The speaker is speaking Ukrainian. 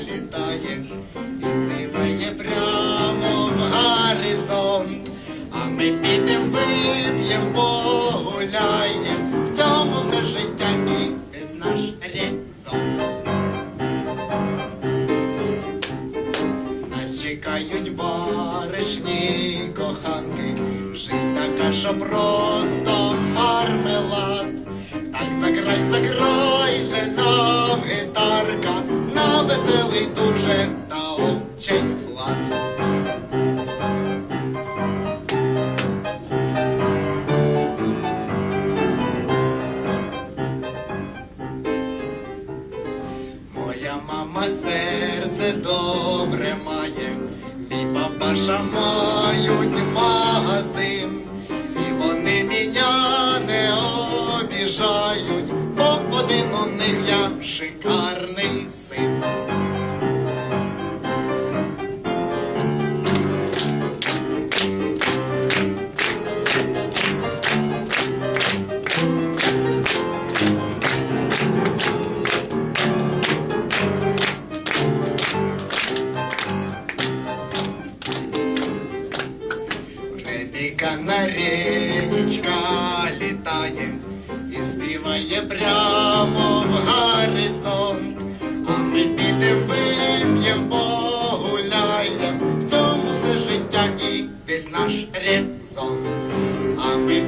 літає і звіває прямо в горизонт. А ми підем вип'єм, погуляєм, в цьому все життя і весь наш резон. Нас чекають баришні коханки, жизнь така, що просто мармелад. Так закрай, закрай гітарка, на веселий дуже та очень лад. Моя мама серце добре має, мій папаша мають шикарних я шикарний на канареечка летает. Без наш резон. А мы